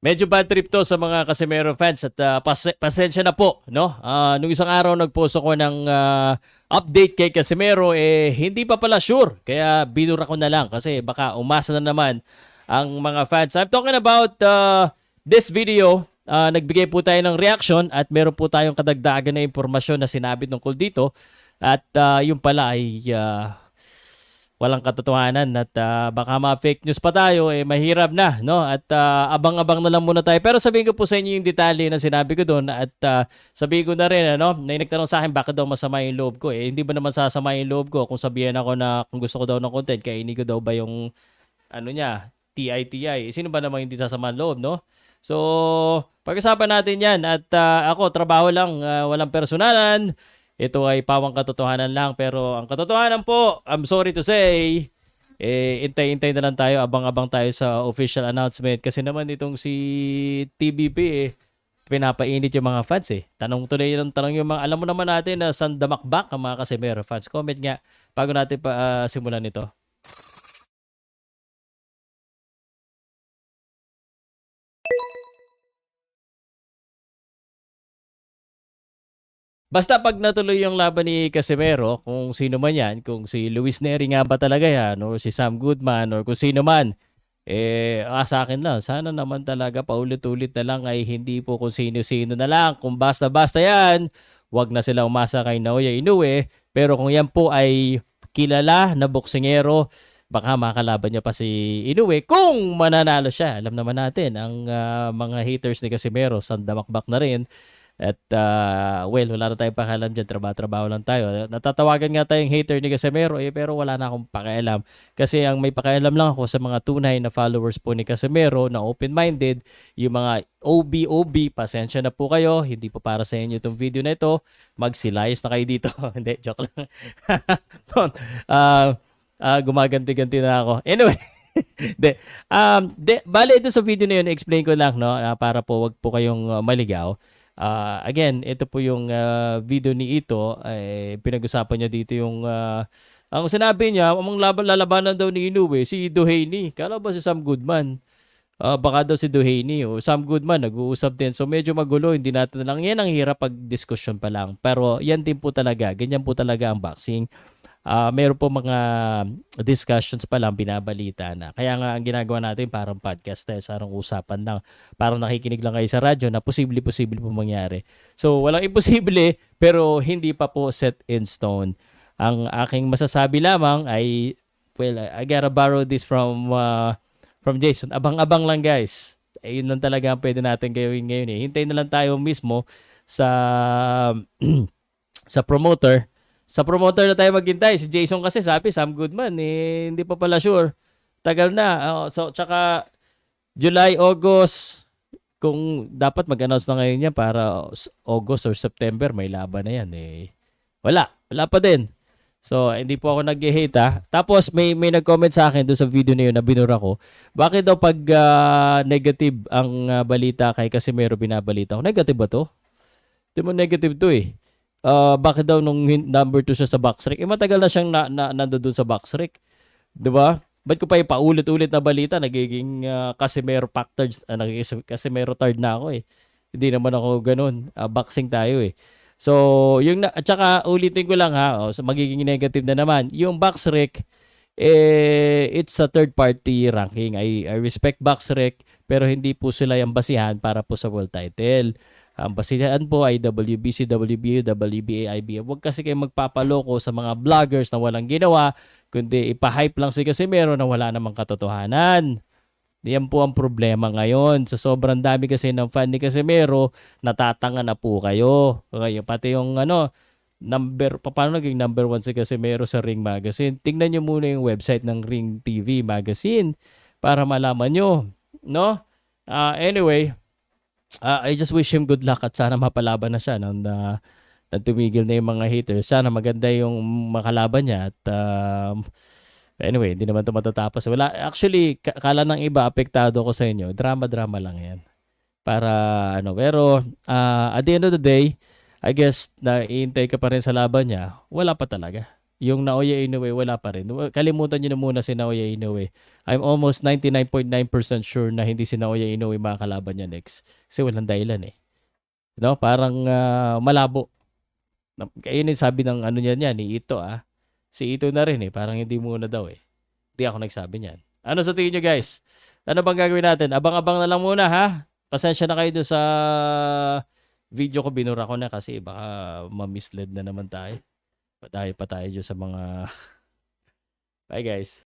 Medyo bad trip to sa mga Casemiro fans at ah, pas- pasensya na po, no? Ah, nung isang araw nagpost ako ng ah, update kay Casemiro eh hindi pa pala sure. Kaya binura ko na lang kasi baka umasa na naman ang mga fans. I'm talking about ah, this video. Ah, nagbigay po tayo ng reaction at meron po tayong kadagdagan na impormasyon na sinabi tungkol dito. At ah, yung pala ay ah, walang katotohanan at ah, baka ma-fake news pa tayo eh mahirap na no at ah, abang-abang na lang muna tayo pero sabihin ko po sa inyo yung detalye na sinabi ko doon at ah, sabihin ko na rin ano na nagtanong sa akin bakit daw masama yung loob ko eh hindi ba naman sasama yung loob ko kung sabihin ako na kung gusto ko daw ng content kainin ko daw ba yung ano niya TITI Eh, sino ba naman hindi sasama ang loob no So, pag-usapan natin yan. At ah, ako, trabaho lang, ah, walang personalan. Ito ay pawang katotohanan lang. Pero ang katotohanan po, I'm sorry to say, eh, intay-intay na lang tayo, abang-abang tayo sa official announcement. Kasi naman itong si TBP, eh, pinapainit yung mga fans eh. Tanong tuloy ng tanong yung mga, alam mo naman natin na saan damakbak ang mga Casemiro fans. Comment nga bago natin pa ah, simulan ito. Basta pag natuloy yung laban ni Casemiro, kung sino man yan, kung si Luis Neri nga ba talaga yan, or si Sam Goodman, or kung sino man, eh, ah, sa akin lang, sana naman talaga paulit-ulit na lang ay hindi po kung sino-sino na lang. Kung basta-basta yan, wag na sila umasa kay Naoya Inoue. Pero kung yan po ay kilala na boksingero, baka makalaban niya pa si Inoue kung mananalo siya. Alam naman natin, ang ah, mga haters ni Casimero, sandamakbak na rin. At ah, well, wala na tayong pakialam dyan. Trabaho-trabaho lang tayo. Natatawagan nga tayong hater ni Casemiro eh, pero wala na akong pakialam. Kasi ang may pakialam lang ako sa mga tunay na followers po ni Casemiro na open-minded, yung mga OB-OB, pasensya na po kayo. Hindi po para sa inyo itong video na ito. Magsilayas na kayo dito. Hindi, joke lang. Ah, ah, gumaganti-ganti na ako. Anyway, de, um, de, bale ito sa video na yun, explain ko lang, no, ah, para po wag po kayong ah, maligaw. Ah, again, ito po yung ah, video ni Ito, eh, pinag-usapan niya dito yung, ah, ang sinabi niya, ang laban, lalabanan daw ni Inoue, si Duhaney. Kala ba si Sam Goodman? Ah, baka daw si Duhaney o Sam Goodman nag-uusap din. So medyo magulo, hindi natin na lang. Yan ang hirap pag discussion pa lang. Pero yan din po talaga, ganyan po talaga ang boxing. Ah, meron po mga discussions pa lang binabalita na. Kaya nga ang ginagawa natin parang podcast tayo, sarang usapan lang. Parang nakikinig lang kayo sa radyo na posible-posible po mangyari. So walang imposible pero hindi pa po set in stone. Ang aking masasabi lamang ay well, I gotta borrow this from uh, from Jason. Abang-abang lang guys. Ayun lang talaga ang pwede natin gawin ngayon eh. Hintayin na lang tayo mismo sa sa promoter. Sa promoter na tayo maghintay. Si Jason kasi sabi, Sam Goodman, eh, hindi pa pala sure. Tagal na. Oh, so, tsaka July, August, kung dapat mag-announce na ngayon yan para August or September, may laban na yan. Eh. Wala. Wala pa din. So, hindi po ako nag-hate ha. Tapos, may, may nag-comment sa akin doon sa video na yun na binura ko. Bakit daw pag ah, negative ang ah, balita kay Casimero binabalita ko? Negative ba to? Hindi mo negative to eh. Ah, bakit daw nung hin- number 2 siya sa box rec? Eh, matagal na siyang na, na, nandoon sa box rec. Ba? Ba't ko pa ipaulit-ulit na balita? Nagiging uh, Casimero factors, uh, nagiging Casimero third na ako eh. Hindi naman ako ganun. Ah, boxing tayo eh. So, yung na, at saka ulitin ko lang ha, oh, so magiging negative na naman. Yung box rec, eh, it's a third party ranking. I, I respect box rec, pero hindi po sila yung basihan para po sa world title. Ang basihan po ay WBC, WBA, WBA, IBF. Huwag kasi kayo magpapaloko sa mga vloggers na walang ginawa, kundi ipa-hype lang si Casimero na wala namang katotohanan. Yan po ang problema ngayon. Sa sobrang dami kasi ng fan ni Casimero, natatanga na po kayo. Ngayon, pati yung ano, number, pa- paano naging number one si Casimero sa Ring Magazine? Tingnan nyo muna yung website ng Ring TV Magazine para malaman nyo. No? Ah, anyway, ah, I just wish him good luck at sana mapalaban na siya nang na, na tumigil na yung mga haters. Sana maganda yung makalaban niya at um, Anyway, hindi naman ito matatapos. Wala, actually, ka- kala ng iba, apektado ko sa inyo. Drama-drama lang yan. Para, ano, pero, ah, at the end of the day, I guess, na iintay ka pa rin sa laban niya, wala pa talaga. Yung Naoya Inoue wala pa rin. Kalimutan niyo na muna si Naoya Inoue. I'm almost 99.9% sure na hindi si Naoya Inoue makakalaban niya next. Kasi walang dahilan eh. No, parang ah, malabo. Kaya yun sabi ng ano niya niya, ni Ito ah. Si Ito na rin eh, parang hindi muna daw eh. Hindi ako nagsabi niyan. Ano sa tingin niyo guys? Ano bang gagawin natin? Abang-abang na lang muna ha. Pasensya na kayo doon sa video ko binura ko na kasi baka ma-mislead na naman tayo. Patayo pa tayo dyan sa mga Bye guys.